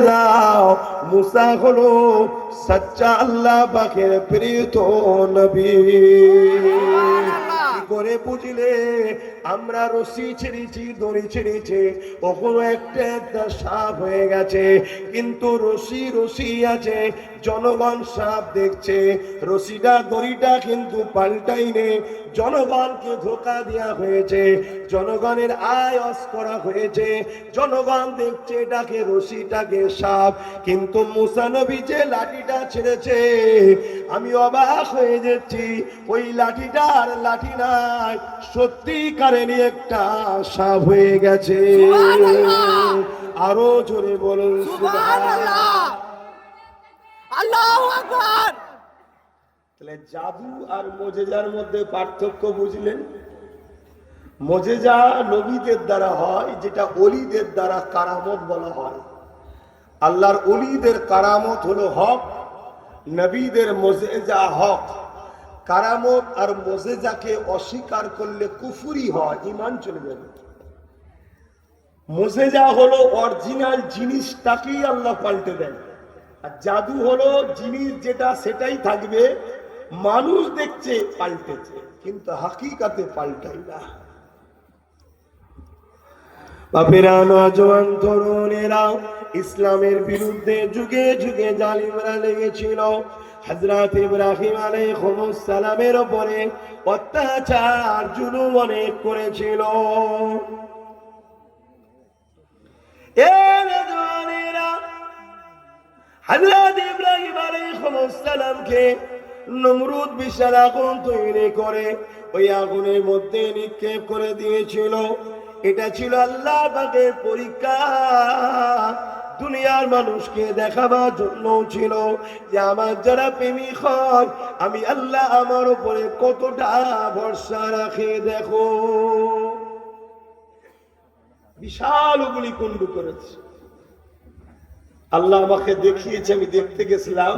দাও। মুসা হলো সচ্চা আল্লাহ পাখের প্রিয়ত নবী। করে বুঝলে? আমরা রশি ছেড়েছি, দড়ি ছেড়েছি, কখনো একটা একটা সাপ হয়ে গেছে। কিন্তু রশি রশি আছে, জনগণ সাপ দেখছে। রশিটা, দড়িটা কিন্তু পাল্টাইনে জনগণকে ধোকা দেওয়া হয়েছে। জনগণের আয় অস করা হয়েছে। জনগণ দেখছে এটাকে, রশিটাকে সাপ। কিন্তু মুসানবী যে লাঠিটা ছেড়েছে, আমি অবাক হয়ে যাচ্ছি। ওই লাঠিটা আর লাঠি নাই সত্যিকারেরই একটা সাপ হয়ে গেছে। আরও জোরে বলুন তাহলে জাদু আর মোজেজার মধ্যে পার্থক্য বুঝলেন? মোজেজা নবীদের দ্বারা হয় যেটা অলিদের দ্বারা কারামত বলা হয়। আল্লাহর অলিদের কারামত হলো হক নবীদের মোজেজা হক। কারামত আর মোজেজাকে অস্বীকার করলে কুফুরি হয় ইমান চলে যাবে। মোজেজা হলো অরিজিনাল জিনিসটাকেই আল্লাহ পাল্টে দেন। আর জাদু হলো জিনিস যেটা সেটাই থাকবে, মানুষ দেখছে পাল্টেছে, কিন্তু হাকিকাতে পাল্টাই না। ইসলামের বিরুদ্ধে যুগে যুগে জালিমরা লেগেছিল। হজরত ইব্রাহিম সালামের উপরে অত্যাচার জুলুম অনেক করেছিল। ওই আগুনের মধ্যে নিক্ষেপ করে দিয়েছিল। এটা ছিল পরীক্ষা। দুনিয়ার মানুষকে দেখাবার জন্য ছিল যে আমার যারা প্রেমিক হয়, আমি আল্লাহ আমার উপরে কতটা ভরসা রাখে দেখো। বিশাল অগ্নিকুণ্ড করেছে। আল্লাহ আমাকে দেখিয়েছে, আমি দেখতে গেছিলাম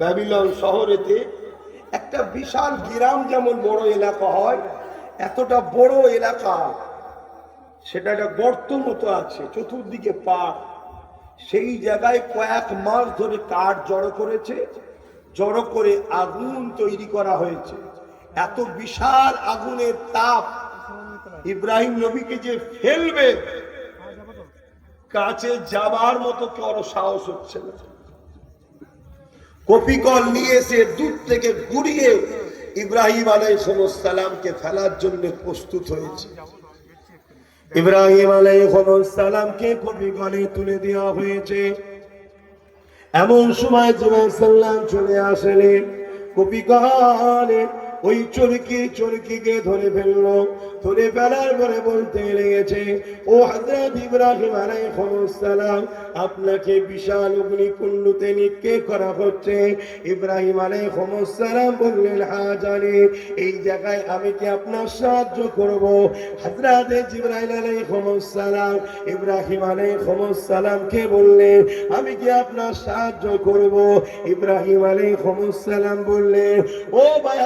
ব্যাবিলন শহরেতে। একটা বিশাল গ্রাম যেমন বড় এলাকা হয়, এতটা বড় এলাকা, সেটা একটা গর্ত মতো আছে, চতুর্দিকে পাড় সেই জায়গায় কয়েক মাস ধরে কাঠ জড়ো করেছে, জড়ো করে আগুন তৈরি করা হয়েছে। এত বিশাল আগুনের তাপ ইব্রাহিম নবীকে যে ফেলবে, কাছে যাবার মতো কারও সাহস হচ্ছে না। কপিকল নিয়ে এসে দূর থেকে ঘুরিয়ে ইব্রাহিম আলাই সালামকে ফেলার জন্য প্রস্তুত হয়েছে। ইব্রাহিম আলাইসালামকে গলে তুলে দেওয়া হয়েছে। এমন সময় জুবাই সাল্লাম চলে আসলেন কপিকলে ওই চরকি চরকিকে ধরে ফেলল, ধরে ফেলার পরে বলতে লেগেছে, ও হযরত ইব্রাহিম আলাইহিস সালাম, আপনাকে বিশাল অগ্নিকুণ্ডতে নিক্ষেপ করা হচ্ছে। ইব্রাহিম আলাইহিস সালাম বললেন জানি, এই জায়গায় আমি কি আপনার সাহায্য করব? হযরত জিবরাইল আলাইহিস সালাম, ইব্রাহিম সালামকে বললেন, আমি কি আপনার সাহায্য করব? ইব্রাহিম আলাইহিস সালাম বললেন, ও ভাই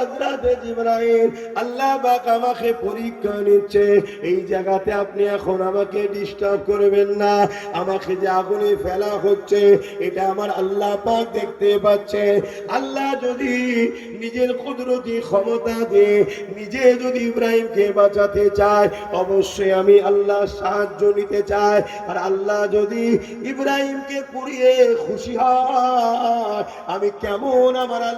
হযরত জিবরাইল। আল্লাহ আমাকে পরীক্ষা নিচ্ছে। এই জায়গাতে আপনি এখন আমাকে ডিস্টার্ব করবেন না। আমাকে যে আগুনে ফেলা হচ্ছে, এটা আমার আল্লাহ পাক দেখতে পাচ্ছে। আল্লাহ যদি নিজের কুদরতি ক্ষমতা দিয়ে নিজে যদি ইব্রাহিমকে বাঁচাতে চায়, অবশ্যই আমি আল্লাহ সাহায্য নিতে চাই। আর আল্লাহ যদি ইব্রাহিমকে পুড়িয়ে খুশি হয়, আমি কেমন আমার